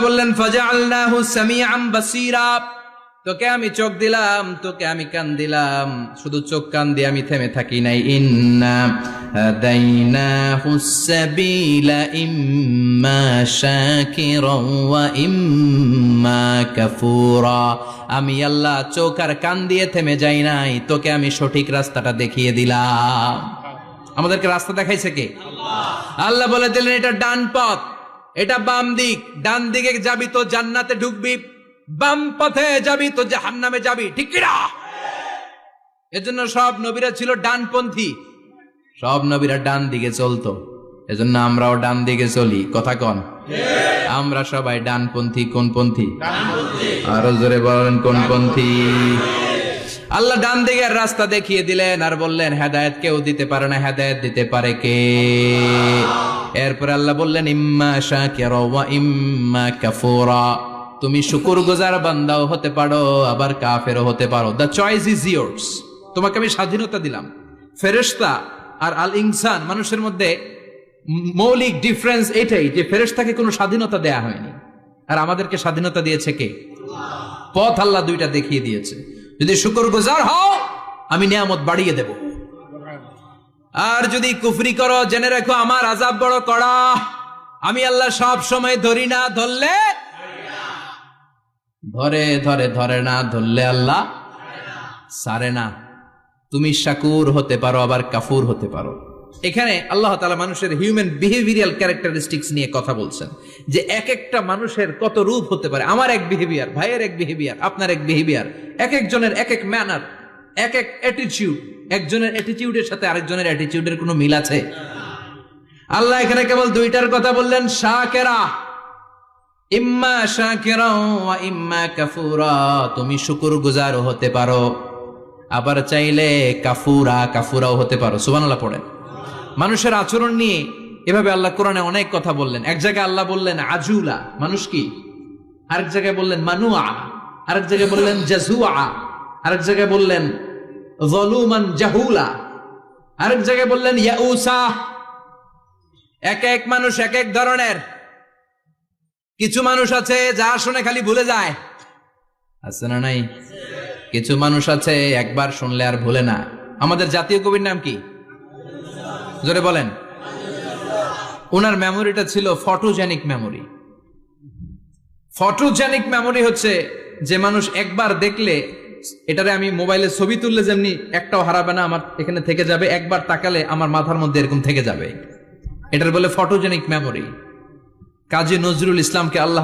বললেন সামিআম বাসীরা। তোকে আমি চোখ দিলাম তোকে আমি কান দিলাম। শুধু চোখ কান দিয়ে আমি থেমে থাকি নাই। ইন্না ইম্মা শাকিরান ওয়া ইম্মা কাফুরা। আমি আল্লাহ চোখ আর কান দিয়ে থেমে যাই নাই। তোকে আমি সঠিক রাস্তাটা দেখিয়ে দিলাম। আমাদেরকে রাস্তা দেখাইছে কে? আল্লাহ বলে দিলেন এটা ডান পথ। এটা বাম দিক, ডান দিকে যাবি তো জান্নাতে ঢুকবি, বাম পথে যাবি তো জাহান্নামে যাবি, ঠিক কিনা এজন্য সব নবীরা ছিল ডানপন্থী। সব নবীরা ডান দিকে চলতো। এজন্য আমরাও ডান দিকে চলি, কথা কন। আমরা সবাই ডানপন্থী কোন পন্থী আরও জোরে বলেন কোন পন্থী আল্লাহ ডান দিকের রাস্তা দেখিয়ে দিলেন আর বললেন, হেদায়েত কেউ দিতে পারে না, হেদায়েত দিতে পারে কে? এরপর আল্লাহ বললেন, ইম্মা শাকিরা ওয়া ইম্মা কাফুরা। তুমি শুকুর গুজার বান্দাও হতে পারো, আবার কাফেরও হতে পারো। দ্য চয়েস ইজ ইয়ার্স তোমাকে আমি স্বাধীনতা দিলাম। ফেরেশতা আর আল ইনসান মানুষের মধ্যে মৌলিক ডিফারেন্স এটাই যে ফেরেশতাকে কোনো স্বাধীনতা দেয়া হয়নি। আর আমাদেরকে স্বাধীনতা দিয়েছে কে? পথ আল্লাহ দুইটা দেখিয়ে দিয়েছে। যদি শুকর গুজার হও, আমি নিয়ামত বাড়িয়ে দেব। আর যদি কুফরি করো, জেনে রেখো আমার আজাব বড় কড়া। আমি আল্লাহ সব সময় ধরি না, ধরলে? ধরে ধরে ধরে না, ধরলে আল্লাহ? সারে না। তুমি শাকুর হতে পারো, আবার কাফুর হতে পারো। এখানে আল্লাহ তালা মানুষের হিউম্যান বিহেভিয়ারাল ক্যারেক্টারিস্টিক্স নিয়ে কথা বলছেন। যে এক একটা মানুষের কত রূপ হতে পারে। আমার এক বিহেভিয়ার ভাইয়ের এক বিহেভিয়ার আপনার এক বিহেভিয়ার এক একজনের এক এক ম্যানার এক এক অ্যাটিটিউড একজনের অ্যাটিটিউডের সাথে আরেকজনের অ্যাটিটিউডের কোনো মিল আছে? আল্লাহ এখানে কেবল দুইটার কথা বললেন, শাকেরা। ইম্মা শাকিরা ইম্মা কাফুরা, তুমি শুকুর গুজার হতে পারো। আবার চাইলে কাফুরা, কাফুরাও হতে পারো। সুবহানাল্লাহ পড়েন। মানুষের আচরণ নিয়ে এভাবে আল্লাহ কোরআনে অনেক কথা বললেন। এক জায়গায় আল্লাহ বললেন, আজুলা মানুষ কি? আরেক জায়গায় বললেন, মানুয়া আরেক জায়গায় বললেন, জাজুয়া আরেক জায়গায় বললেন জলুমান জাহুলা আরেক জায়গায় বললেন, ইয়াউসা। এক এক মানুষ এক এক ধরনের। কিছু মানুষ আছে যা শুনে খালি ভুলে যায়। আছে না নাই? কিছু মানুষ আছে একবার শুনলে আর ভুলে না। আমাদের জাতীয় কবির নাম কি? জোরে বলেন। ওনার মেমোরিটা ছিল ফটোজেনিক মেমোরি ফটোজেনিক মেমোরি হচ্ছে যে মানুষ একবার দেখলে এটারে আমি মোবাইলে ছবি তুললে যেমনি একটাও হারাবে না, আমার এখানে থেকে যাবে। একবার তাকালে আমার মাথার মধ্যে এরকম থেকে যাবে। এটার বলে ফটোজেনিক মেমোরি কাজী নজরুল ইসলামকে আল্লাহ